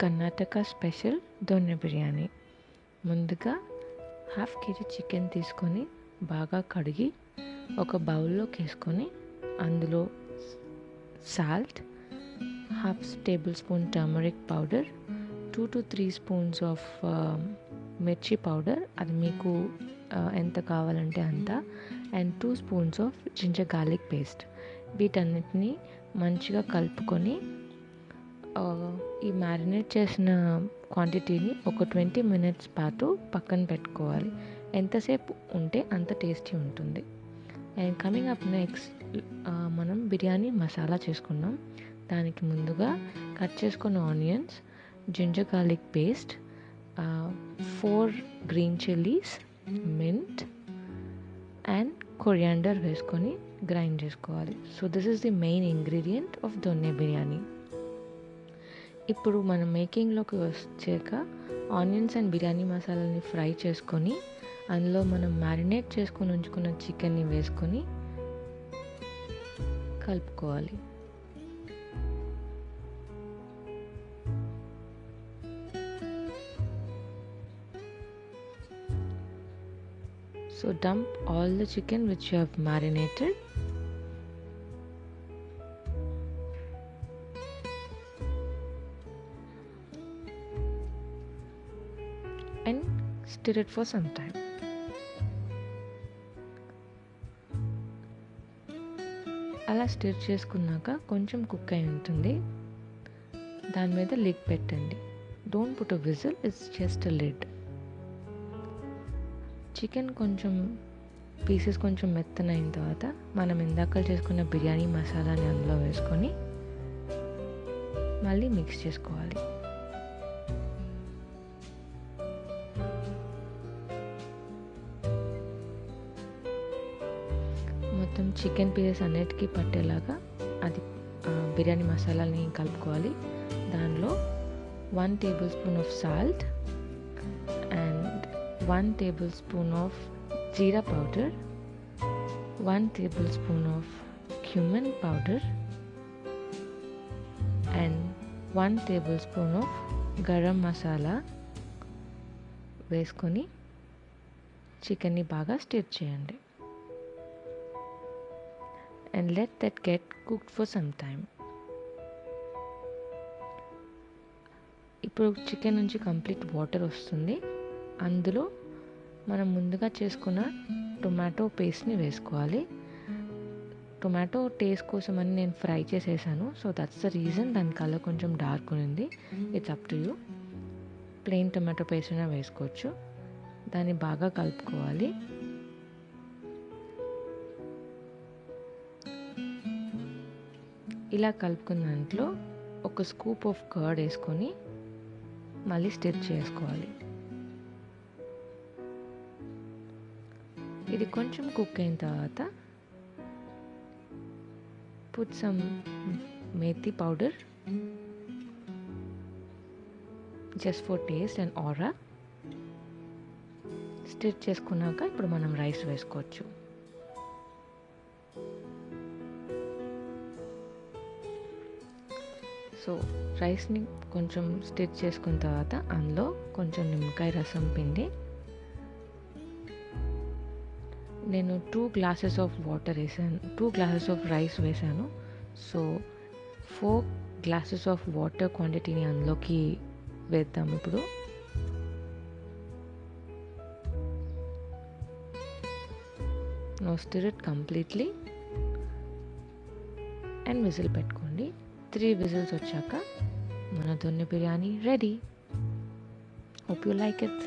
Karnataka special దొన్నె బిర్యానీ. ముందుగా half KG chicken తీసుకొని బాగా కడిగి ఒక బౌల్లోకి వేసుకొని అందులో salt half table spoon turmeric powder two to three spoons of mirchi powder అది మీకు ఎంత కావాలంటే అంత and two spoons of ginger garlic paste. వీటన్నిటిని మంచిగా కలుపుకొని ఈ మ్యారినేట్ చేసిన క్వాంటిటీని ఒక ట్వంటీ మినిట్స్ పాటు పక్కన పెట్టుకోవాలి. ఎంతసేపు ఉంటే అంత టేస్టీ ఉంటుంది. అండ్ కమింగ్ అప్ నెక్స్ట్ మనం బిర్యానీ మసాలా చేసుకున్నాం. దానికి ముందుగా కట్ చేసుకున్న onions ginger garlic paste four green chillies mint and coriander వేసుకొని గ్రైండ్ చేసుకోవాలి. So this is the main ingredient of donne biryani. ఇప్పుడు మనం మేకింగ్లోకి వచ్చాక ఆనియన్స్ అండ్ బిర్యానీ మసాలాని ఫ్రై చేసుకొని అందులో మనం మ్యారినేట్ చేసుకొని ఉంచుకున్న చికెన్ని వేసుకొని కలుపుకోవాలి. So dump all the chicken which you have marinated And stir it for some time. అలా స్టిర్ చేసుకున్నాక కొంచెం కుక్ అయి ఉంటుంది. దాని మీద లిడ్ పెట్టండి. Don't put a whistle it's just a lid chicken కొంచెం పీసెస్ కొంచెం మెత్తనైన తర్వాత మనం ఇందాక చేసుకున్న బిర్యానీ మసాలాని అందులో వేసుకొని మళ్ళీ మిక్స్ చేసుకోవాలి. మొత్తం చికెన్ పీసెస్ అన్నిటికీ పట్టేలాగా అది బిర్యానీ మసాలాని కలుపుకోవాలి. దానిలో one table spoon of salt and one table spoon of jeera powder one table spoon of cumin powder and one table spoon of garam masala వేసుకొని చికెన్ని బాగా స్టిర్ చేయండి. And let that get cooked for some time ఇప్పుడు chicken నుంచి complete water వస్తుంది. అందులో మనం ముందుగా చేసుకున్న టొమాటో పేస్ట్ని వేసుకోవాలి. టొమాటో టేస్ట్ కోసం అని నేను ఫ్రై చేసేసాను. సో దట్స్ ద రీజన్ దాని కలర్ కొంచెం డార్క్ ఉంది. It's up to you plain tomato paste అయినా వేసుకోవచ్చు. దాన్ని బాగా కలుపుకోవాలి. ఇలా కలుపుకున్న దాంట్లో ఒక స్కూప్ ఆఫ్ కర్డ్ వేసుకొని మళ్ళీ స్టిచ్ చేసుకోవాలి. ఇది కొంచెం కుక్ అయిన తర్వాత put some methi powder just for taste and aura stir చేసుకున్నాక ఇప్పుడు మనం రైస్ వేసుకోవచ్చు. సో రైస్ని కొంచెం స్టిచ్ చేసుకున్న తర్వాత అందులో కొంచెం నిమ్మకాయ రసం పిండి. నేను టూ గ్లాసెస్ ఆఫ్ వాటర్ వేసాను. టూ గ్లాసెస్ ఆఫ్ రైస్ వేసాను. So four glasses of water క్వాంటిటీని అందులోకి వేద్దాం ఇప్పుడు. No stir it completely and whistle పెట్టుకోండి. త్రీ విజిల్స్ వచ్చాక మన donne biryani ready hope you like it